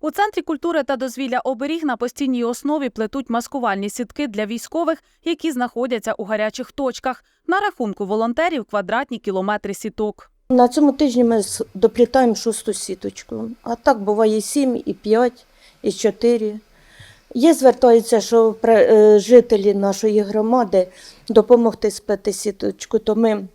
У центрі культури та дозвілля оберіг на постійній основі плетуть маскувальні сітки для військових, які знаходяться у гарячих точках. На рахунку волонтерів квадратні кілометри сіток. На цьому тижні ми доплітаємо шосту сіточку. А так буває сім, і п'ять, і чотири. Є звертаються, що е, жителі нашої громади допомогти сплести сіточку, то ми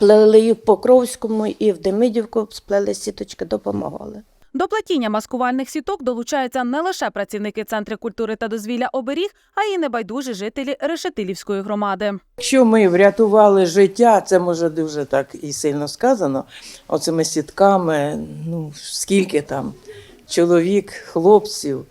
плели і в Покровському, і в Демидівку сплели сіточки, допомагали. До платіння маскувальних сіток долучаються не лише працівники центру культури та дозвілля оберіг, а й небайдужі жителі Решетилівської громади. Якщо ми врятували життя, це може дуже так і сильно сказано. Оцими сітками, ну скільки там чоловік, хлопців,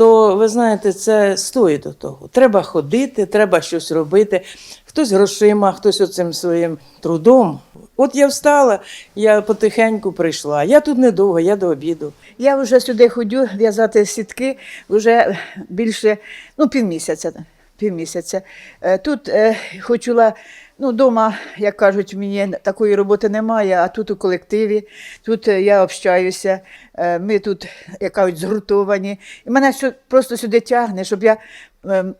то ви знаєте, це стоїть до того. Треба ходити, треба щось робити. Хтось грошима, хтось оцим своїм трудом. От я встала, я потихеньку прийшла. Я тут недовго, я до обіду. Я вже сюди ходю в'язати сітки вже більше ну, півмісяця. Півмісяця. Е, Тут е, хотіла, ну, вдома, як кажуть, мені такої роботи немає, а тут у колективі, тут е, я общаюся, ми тут, як кажуть, згуртовані. І мене що, просто сюди тягне, щоб я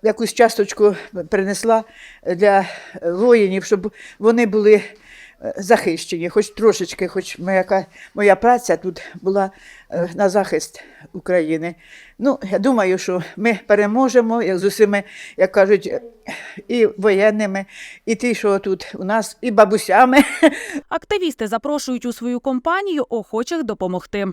якусь часточку принесла для воїнів, щоб вони були захищені, хоч трошечки, хоч моя, моя праця тут була е, на захист України. Ну, я думаю, що ми переможемо як з усіми, як кажуть, е, і воєнними, і ті, що тут у нас, і бабусями. Активісти запрошують у свою компанію охочих допомогти.